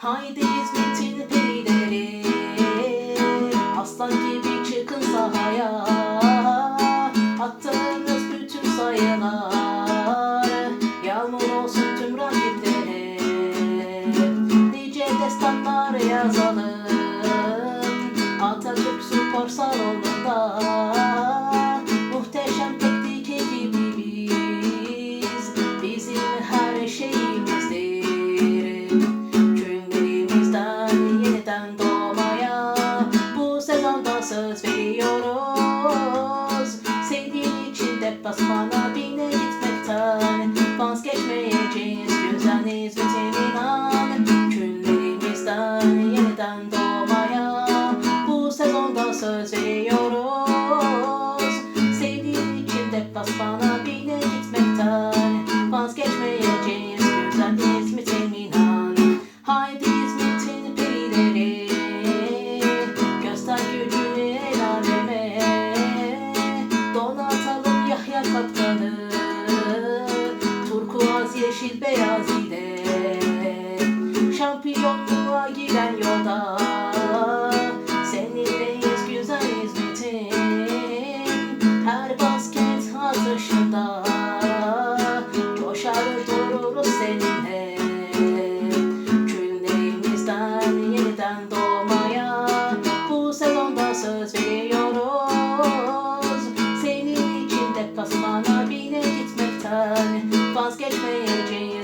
Haydi İzmit'in peyleri Aslan gibi çıkın sahaya Attığınız bütün sayılar Yağmur olsun tüm rakiplere Nice destanlar yazalım söz veriyoruz. Sevdiğin için de basmana bine gitmekten Vazgeçmeyeceğiz. Güzel hizmetin inan Küllerimizden yeniden doğmaya. Bu sezonda söz veriyoruz. Sevdiğin için de basmana bine gitmekten Vazgeçmeyeceğiz. Güzel hizmetin inan Haydi hizmetin perileri alanı Turkuaz yeşil beyaz ile Şampiyonluğa giden yolda Seninleyiz güzel hizmetin Her basket hazışında Coşar dururuz seninle. Küllerimizden yeniden doğmaya ben Vazgeçmeyeceğim.